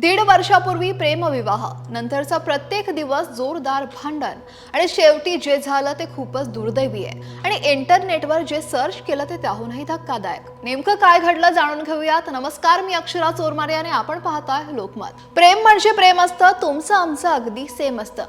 दीड वर्षापूर्वी प्रेमविवाह नंतरचा प्रत्येक दिवस जोरदार भांडण. आणि शेवटी जे झालं ते खूपच दुर्दैवी आहे. आणि इंटरनेटवर जे सर्च केलं ते त्याहूनही धक्कादायक. नेमकं काय घडलं जाणून घेऊयात. नमस्कार मी अक्षरा चोरमारे आणि आपण पाहताय लोकमत. प्रेम म्हणजे प्रेम असतं तुमचं आमचं अगदी सेम असतं.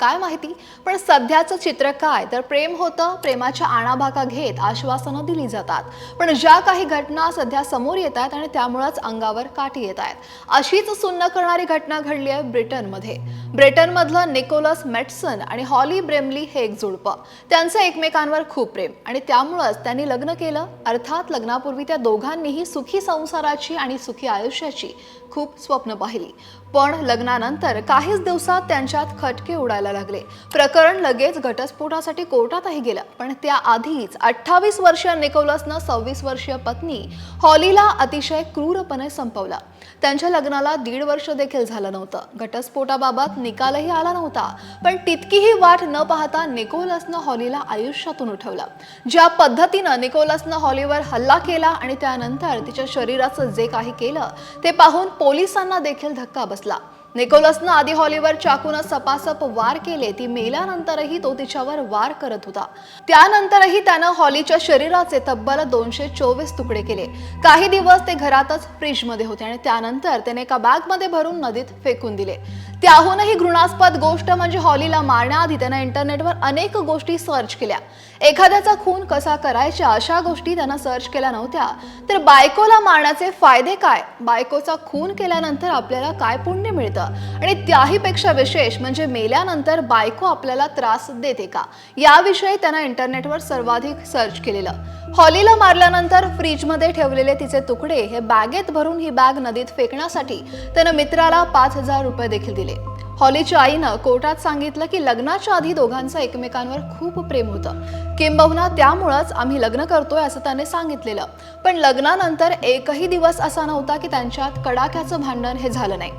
काय माहिती? पण सध्याचं चित्र काय? तर प्रेम होतं प्रेमाच्या आणाभाका घेत आश्वासनं दिली जातात. पण ज्या काही घटना सध्या समोर येत आहेत आणि त्यामुळंच अंगावर काठी येत आहेत. अशीच सुन्न करणारी घटना घडली आहे ब्रिटनमध्ये. ब्रिटनमधलं निकोलस मेटसन आणि हॉली ब्रेमली हे एक जुळपं. त्यांचं एकमेकांवर खूप प्रेम आणि त्यामुळंच त्यांनी लग्न केलं. अर्थात लग्नापूर्वी त्या दोघांनीही सुखी संसाराची आणि सुखी आयुष्याची खूप स्वप्न पाहिली. पण लग्नानंतर काहीच दिवसात त्यांच्यात खटके उडायला लागले. प्रकरण लगेच घटस्फोटासाठी कोर्टातही गेलं. पण त्याआधीच अठ्ठावीस वर्षीय निकोलसनं सव्वीस वर्षीय पत्नी हॉलीला अतिशय क्रूरपणे संपवला. त्यांच्या लग्नाला दीड वर्ष देखील झालं नव्हतं. घटस्फोटाबाबत निकालही आला नव्हता. पण तितकीही वाट न पाहता निकोलसनं हॉलीला आयुष्यातून उठवलं. ज्या पद्धतीनं निकोलसनं हॉलीवर हल्ला केला आणि त्यानंतर तिच्या शरीराचं जे काही केलं ते पाहून पोलिसांना देखील धक्का बसला. निकोलसनं आधी हॉलीवर चाकून सपासप वार केले ती मेल्यानंतरही तो तिच्यावर वार करत होता. त्यानंतरही त्यानं हॉलीच्या शरीराचे तब्बल दोनशे चोवीस तुकडे केले. काही दिवस ते घरातच फ्रीजमध्ये होते आणि त्यानंतर त्याने एका बॅगमध्ये भरून नदीत फेकून दिले. त्याहूनही घृणास्पद गोष्ट म्हणजे हॉलीला मारण्याआधी त्यानं इंटरनेटवर अनेक गोष्टी सर्च केल्या. एखाद्याचा खून कसा करायचा अशा गोष्टी त्यानं सर्च केल्या नव्हत्या. तर बायकोला मारण्याचे फायदे काय? बायकोचा खून केल्यानंतर आपल्याला काय पुण्य मिळतं? आणि त्याही पेक्षा विशेष म्हणजे मेल्यानंतर बायको आपल्याला त्रास देते का? याविषयी त्यानं इंटरनेटवर सर्वाधिक सर्च केलेलं. हॉलीला मारल्यानंतर फ्रीजमध्ये ठेवलेले तिचे तुकडे हे बॅगेत भरून ही बॅग नदीत फेकण्यासाठी त्यानं मित्राला पाच हजार रुपये देखील दिले. हॉलीच्या आईनं कोर्टात सांगितलं की लग्नाच्या आधी दोघांचं एकमेकांवर खूप प्रेम होतं. किंबहुना त्यामुळंच आम्ही लग्न करतोय असं त्याने सांगितलेलं. पण लग्नानंतर एकही दिवस असा नव्हता की त्यांच्यात कडाक्याचं भांडण हे झालं नाही.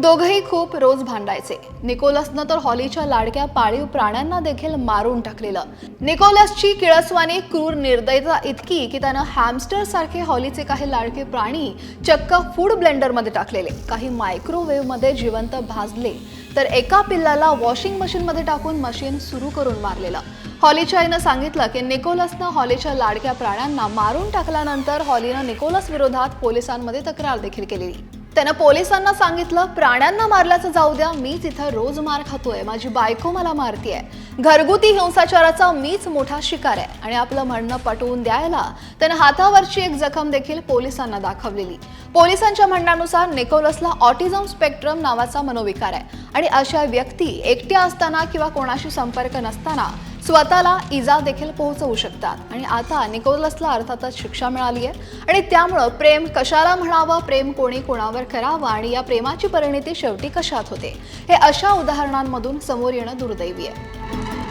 दोघंही खूप रोज भांडायचे. निकोलसनं तर हॉलीच्या लाडक्या पाळीव प्राण्यांना देखील मारून टाकलेलं. निकोलसची किळसवानी क्रूर निर्दयता इतकी की त्यानं हॅमस्टर सारखे हॉलीचे काही लाडके प्राणी चक्क फूड ब्लेंडरमध्ये टाकलेले. काही मायक्रोवेव्हमध्ये जिवंत भाजले. तर एका पिल्लाला वॉशिंग मशीनमध्ये टाकून मशीन सुरू करून मारलेलं. हॉलीच्या आईनं सांगितलं की निकोलसनं हॉलीच्या लाडक्या प्राण्यांना मारून टाकल्यानंतर हॉलीनं निकोलस विरोधात पोलिसांमध्ये तक्रार देखील केलेली. त्यानं पोलिसांना सांगितलं प्राण्यांना मारल्याचं जाऊ द्या मीच इथं रोज मार खातोय माझी बायको मला मारतीये. घरगुती हिंसाचाराचा मीच मोठा शिकार आहे आणि आपलं म्हणणं पटवून द्यायला त्यानं हातावरची एक जखम देखील पोलिसांना दाखवलेली. पोलिसांच्या म्हणण्यानुसार निकोलसला ऑटिझम स्पेक्ट्रम नावाचा मनोविकार आहे आणि अशा व्यक्ती एकट्या असताना किंवा कोणाशी संपर्क नसताना स्वतःला इजा देखील पोहोचवू शकतात. आणि आता निकोलसला अर्थातच शिक्षा मिळाली आहे. आणि त्यामुळं प्रेम कशाला म्हणावं? प्रेम कोणी कोणावर करावं? आणि या प्रेमाची परिणिती शेवटी कशात होते? हे अशा उदाहरणांमधून समोर येणं दुर्दैवी आहे.